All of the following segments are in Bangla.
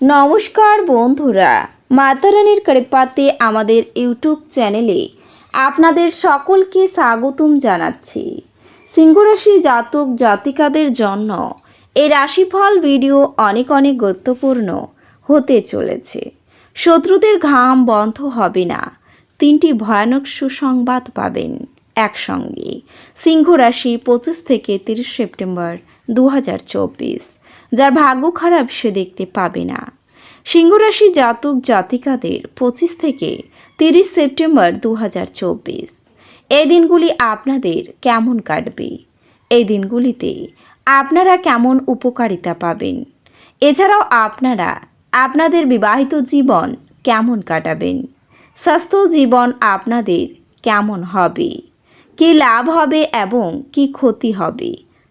নমস্কার বন্ধুরা, মাতারানির কৃপাতে আমাদের ইউটিউব চ্যানেলে আপনাদের সকলকে স্বাগতম জানাচ্ছি। সিংহরাশি জাতক জাতিকাদের জন্য এই রাশিফল ভিডিও অনেক অনেক গুরুত্বপূর্ণ হতে চলেছে। শত্রুদের ঘাম বন্ধ হবে না, তিনটি ভয়ানক সুসংবাদ পাবেন একসঙ্গে। সিংহ রাশি পঁচিশ থেকে তিরিশ সেপ্টেম্বর দু হাজার চব্বিশ। যার ভাগ্য খারাপ সে দেখতে পাবে না। সিংহরাশি জাতক জাতিকাদের পঁচিশ থেকে তিরিশ সেপ্টেম্বর দু হাজার চব্বিশ। এই দিনগুলি আপনাদের কেমন কাটবে? এই দিনগুলিতে আপনারা কেমন উপকারিতা পাবেন? এছাড়াও আপনারা আপনাদের বিবাহিত জীবন কেমন কাটাবেন? স্বাস্থ্য জীবন আপনাদের কেমন হবে? কী লাভ হবে এবং কী ক্ষতি হবে?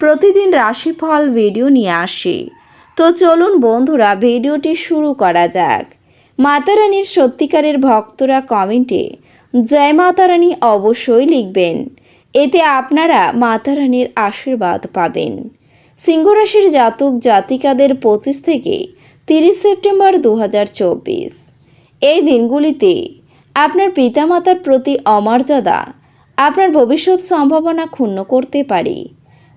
প্রতিদিন রাশিফল ভিডিও নিয়ে আসি। তো চলুন বন্ধুরা, ভিডিওটি শুরু করা যাক। মাতারানির সত্যিকারের ভক্তরা কমেন্টে, জয় মাতারানি, অবশ্যই লিখবেন। এতে আপনারা মাতারানীর আশীর্বাদ পাবেন। সিংহরাশির জাতক জাতিকাদের পঁচিশ থেকে তিরিশ সেপ্টেম্বর দু হাজার চব্বিশ। এই দিনগুলিতে আপনার পিতামাতার প্রতি অমর্যাদা, আপনার ভবিষ্যৎ সম্ভাবনা ক্ষুণ্ণ করতে পারে।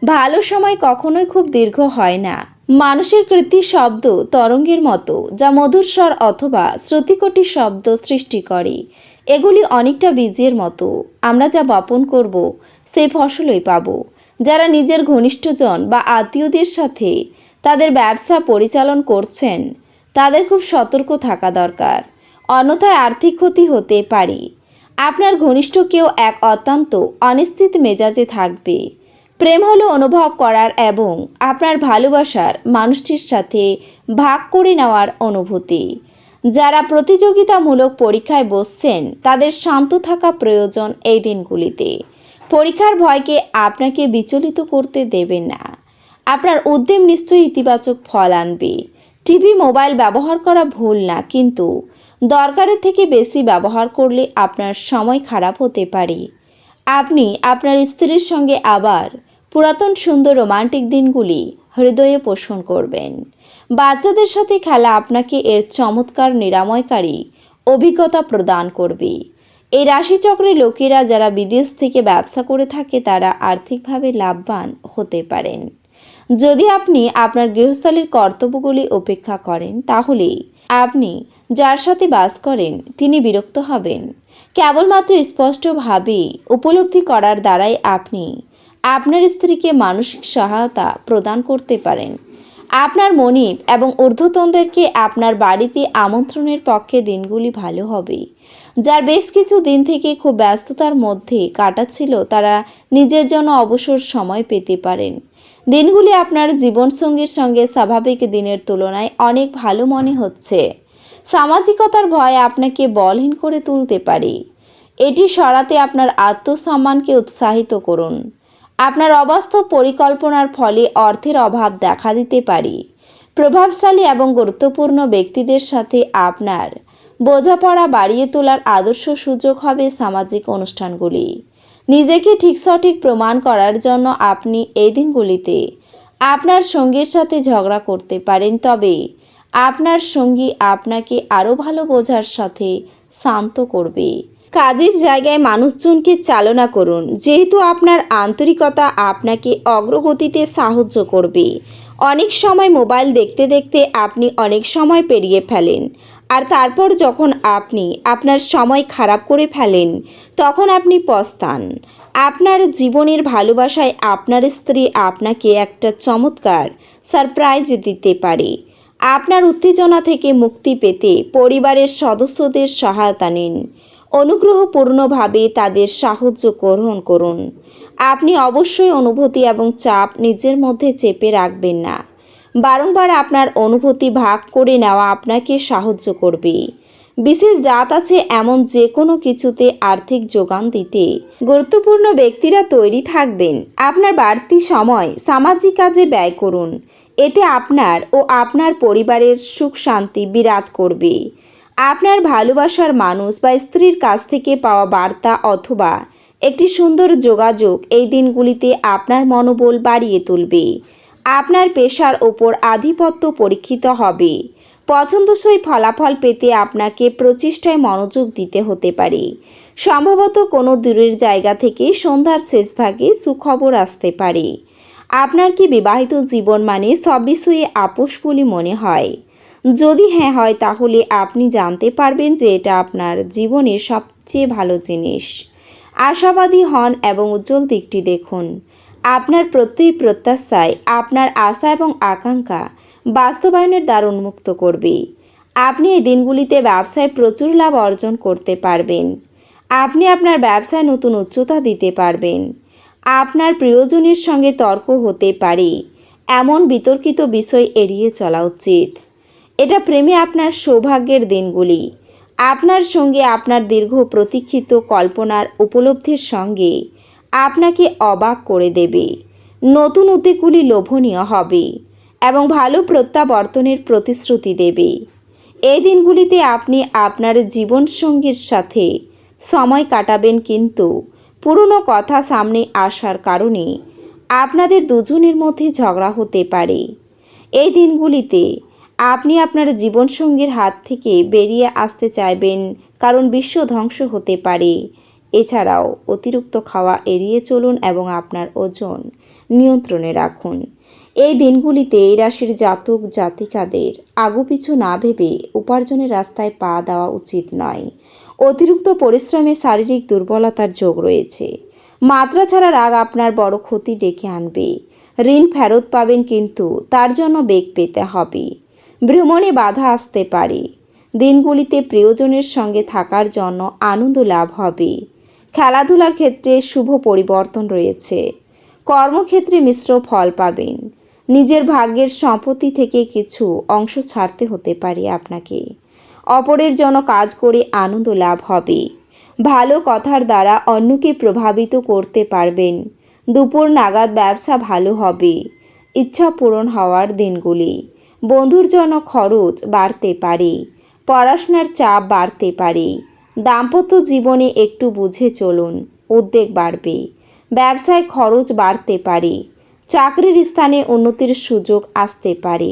ভালো সময় কখনোই খুব দীর্ঘ হয় না। মানুষের কৃতি শব্দ তরঙ্গের মতো, যা মধুর স্বর অথবা শ্রুতিকটি শব্দ সৃষ্টি করে। এগুলি অনেকটা বীজের মতো। আমরা যা বপন করব, সে ফসলই পাব। যারা নিজের ঘনিষ্ঠজন বা আত্মীয়দের সাথে তাদের ব্যবসা পরিচালন করছেন, তাদের খুব সতর্ক থাকা দরকার। অন্যথায় আর্থিক ক্ষতি হতে পারে। আপনার ঘনিষ্ঠ কেউ এক অত্যন্ত অনিশ্চিত মেজাজে থাকবে। প্রেম হলো অনুভব করার এবং আপনার ভালোবাসার মানুষটির সাথে ভাগ করে নেওয়ার অনুভূতি। যারা প্রতিযোগিতামূলক পরীক্ষায় বসছেন, তাদের শান্ত থাকা প্রয়োজন এই দিনগুলিতে। পরীক্ষার ভয়কে আপনাকে বিচলিত করতে দেবেন না। আপনার উদ্যম নিশ্চয়ই ইতিবাচক ফল আনবে। টিভি, মোবাইল ব্যবহার করা ভুল না, কিন্তু দরকারের থেকে বেশি ব্যবহার করলে আপনার সময় খারাপ হতে পারে। আপনি আপনার স্ত্রীর সঙ্গে আবার পুরাতন সুন্দর রোমান্টিক দিনগুলি হৃদয়ে পোষণ করবেন। বাচ্চাদের সাথে খেলা আপনাকে এর চমৎকার নিরাময়কারী অভিজ্ঞতা প্রদান করবে। এই রাশিচক্রের লোকেরা যারা বিদেশ থেকে ব্যবসা করে থাকে, তারা আর্থিকভাবে লাভবান হতে পারেন। যদি আপনি আপনার গৃহস্থালীর কর্তব্যগুলি উপেক্ষা করেন, তাহলে আপনি যার সাথে বাস করেন, তিনি বিরক্ত হবেন। কেবলমাত্র স্পষ্টভাবে উপলব্ধি করার দ্বারাই আপনি আপনার স্ত্রীকে মানসিক সহায়তা প্রদান করতে পারেন। আপনার মনিব এবং ঊর্ধ্বতনদেরকে আপনার বাড়িতে আমন্ত্রণের পক্ষে দিনগুলি ভালো হবে। যার বেশ কিছু দিন থেকে খুব ব্যস্ততার মধ্যে কাটাচ্ছিল, তারা নিজের জন্য অবসর সময় পেতে পারেন। দিনগুলি আপনার জীবনসঙ্গীর সঙ্গে স্বাভাবিক দিনের তুলনায় অনেক ভালো মনে হচ্ছে। সামাজিকতার ভয় আপনাকে বলহীন করে তুলতে পারে। এটি সরাতে আপনার আত্মসম্মানকে উৎসাহিত করুন। আপনার অবাস্তব পরিকল্পনার ফলে অর্থের অভাব দেখা দিতে পারে। প্রভাবশালী এবং গুরুত্বপূর্ণ ব্যক্তিদের সাথে আপনার বোঝাপড়া বাড়িয়ে তোলার আদর্শ সুযোগ হবে সামাজিক অনুষ্ঠানগুলি। নিজেকে ঠিক সঠিক প্রমাণ করার জন্য আপনি এই দিনগুলিতে আপনার সঙ্গীর সাথে ঝগড়া করতে পারেন, তবে আপনার সঙ্গী আপনাকে আরও ভালো বোঝার সাথে শান্ত করবে। কাজের জায়গায় মানুষজনকে চালনা করুন। যেহেতু আপনার আন্তরিকতা আপনাকে অগ্রগতিতে সাহায্য করবে। অনেক সময় মোবাইল দেখতে দেখতে আপনি অনেক সময় পেরিয়ে ফেলেন। আর তারপর যখন আপনি আপনার সময় খারাপ করে ফেলেন, তখন আপনি পস্তান। আপনার জীবনের ভালোবাসায় আপনার স্ত্রী আপনাকে একটা চমৎকার সারপ্রাইজ দিতে পারে। আপনার উত্তেজনা থেকে মুক্তি পেতে পরিবারের সদস্যদের সহায়তা নিন। অনুগ্রহপূর্ণভাবে তাদের সাহায্য গ্রহণ করুন। আপনি অবশ্যই অনুভূতি এবং চাপ নিজের মধ্যে চেপে রাখবেন না। বারংবার আপনার অনুভূতি ভাগ করে নেওয়া আপনাকে সাহায্য করবে। বিশেষ জাত আছে এমন যে কোনো কিছুতে আর্থিক যোগান দিতে। গুরুত্বপূর্ণ ব্যক্তিরা তৈরি থাকবেন। আপনার বাড়তি সময় সামাজিক কাজে ব্যয় করুন। এতে আপনার ও আপনার পরিবারের সুখ শান্তি বিরাজ করবে। আপনার ভালোবাসার মানুষ বা স্ত্রীর কাছ থেকে পাওয়া বার্তা অথবা একটি সুন্দর যোগাযোগ এই দিনগুলিতে আপনার মনোবল বাড়িয়ে তুলবে। আপনার পেশার ওপর আধিপত্য পরীক্ষিত হবে। পছন্দসই ফলাফল পেতে আপনাকে প্রচেষ্টায় মনোযোগ দিতে হতে পারে। সম্ভবত কোনো দূরের জায়গা থেকে সন্ধ্যার শেষভাগে সুখবর আসতে পারে। আপনার কি বিবাহিত জীবন মানে সব বিষয়ে আপোষ বলে মনে হয়? যদি হ্যাঁ হয়, তাহলে আপনি জানতে পারবেন যে এটা আপনার জীবনের সবচেয়ে ভালো জিনিস। আশাবাদী হন এবং উজ্জ্বল দিকটি দেখুন। আপনার প্রত্যেক প্রত্যাশায় আপনার আশা এবং আকাঙ্ক্ষা বাস্তবায়নের দ্বার উন্মুক্ত করবে। আপনি এই দিনগুলিতে ব্যবসায় প্রচুর লাভ অর্জন করতে পারবেন। আপনি আপনার ব্যবসায় নতুন উচ্চতা দিতে পারবেন। আপনার প্রিয়জনের সঙ্গে তর্ক হতে পারে। এমন বিতর্কিত বিষয় এড়িয়ে চলা উচিত। এটা প্রেমে আপনার সৌভাগ্যের দিনগুলি। আপনার সঙ্গে আপনার দীর্ঘ প্রতীক্ষিত কল্পনার উপলব্ধির সঙ্গে আপনাকে অবাক করে দেবে। নতুন উদ্যোগগুলি লোভনীয় হবে এবং ভালো প্রত্যাবর্তনের প্রতিশ্রুতি দেবে। এই দিনগুলিতে আপনি আপনার জীবনসঙ্গীর সাথে সময় কাটাবেন কিন্তু পুরনো কথা সামনে আসার কারণে আপনাদের দুজনের মধ্যে ঝগড়া হতে পারে। এই দিনগুলিতে আপনি আপনার জীবনসঙ্গীর হাত থেকে বেরিয়ে আসতে চাইবেন, কারণ বিশ্ব ধ্বংস হতে পারে। এছাড়াও, অতিরিক্ত খাওয়া এড়িয়ে চলুন এবং আপনার ওজন নিয়ন্ত্রণে রাখুন। এই দিনগুলিতে এই রাশির জাতক, জাতিকাদের আগুপিছু না ভেবে উপার্জনের রাস্তায় পা দেওয়া উচিত নয়। অতিরিক্ত পরিশ্রমে শারীরিক দুর্বলতার যোগ রয়েছে। মাত্রা ছাড়া রাগ আপনার বড় ক্ষতি ডেকে আনবে। ঋণ ফেরত পাবেন কিন্তু তার জন্য বেগ পেতে হবে। ভ্রমণে বাধা আসতে পারে। দিনগুলিতে প্রিয়জনের সঙ্গে থাকার জন্য আনন্দ লাভ হবে। খেলাধুলার ক্ষেত্রে শুভ পরিবর্তন রয়েছে। কর্মক্ষেত্রে মিশ্র ফল পাবেন। নিজের ভাগ্যের সম্পত্তি থেকে কিছু অংশ ছাড়তে হতে পারে আপনাকে। অপরের জন্য কাজ করে আনন্দ লাভ হবে। ভালো কথার দ্বারা অন্যকে প্রভাবিত করতে পারবেন। দুপুর নাগাদ ব্যবসা ভালো হবে। ইচ্ছা পূরণ হওয়ার দিনগুলি। বন্ধুর জন্য খরচ বাড়তে পারে, পড়াশোনার চাপ বাড়তে পারে, দাম্পত্য জীবনে একটু বুঝে চলুন, উদ্বেগ বাড়বে, ব্যবসায় খরচ বাড়তে পারে, চাকরির স্থানে উন্নতির সুযোগ আসতে পারে,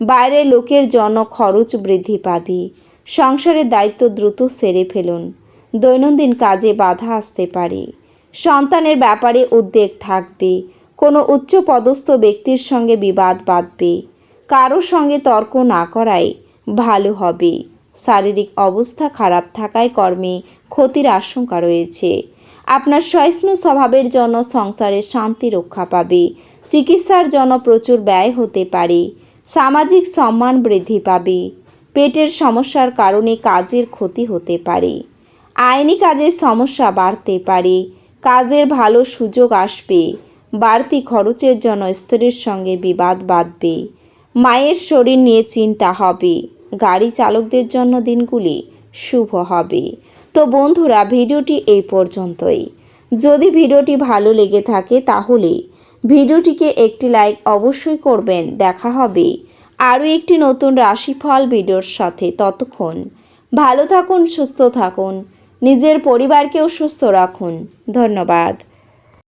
বাইরের লোকের জন্য খরচ বৃদ্ধি পাবে, সংসারের দায়িত্ব দ্রুত সেরে ফেলুন, দৈনন্দিন কাজে বাধা আসতে পারে, সন্তানের ব্যাপারে উদ্বেগ থাকবে, কোনো উচ্চ পদস্থ ব্যক্তির সঙ্গে বিবাদ বাঁধবে কারোর সঙ্গে তর্ক না করাই ভালো হবে। শারীরিক অবস্থা খারাপ থাকায় কর্মে ক্ষতির আশঙ্কা রয়েছে। আপনার সহিষ্ণু স্বভাবের জন্য সংসারে শান্তি রক্ষা পাবে। চিকিৎসার জন্য প্রচুর ব্যয় হতে পারে। সামাজিক সম্মান বৃদ্ধি পাবে। পেটের সমস্যার কারণে কাজের ক্ষতি হতে পারে। আইনি কাজের সমস্যা বাড়তে পারে। কাজের ভালো সুযোগ আসবে। বাড়তি খরচের জন্য স্ত্রীর সঙ্গে বিবাদ বাঁধবে। মায়ের শরীর নিয়ে চিন্তা হবে। গাড়ি চালকদের জন্য দিনগুলি শুভ হবে। তো বন্ধুরা, ভিডিওটি এই পর্যন্তই। যদি ভিডিওটি ভালো লেগে থাকে তাহলে ভিডিওটিকে একটি লাইক অবশ্যই করবেন। দেখা হবে আরও একটি নতুন রাশিফল ভিডিওর সাথে ততক্ষণ। ভালো থাকুন, সুস্থ থাকুন। নিজের পরিবারকেও সুস্থ রাখুন। ধন্যবাদ।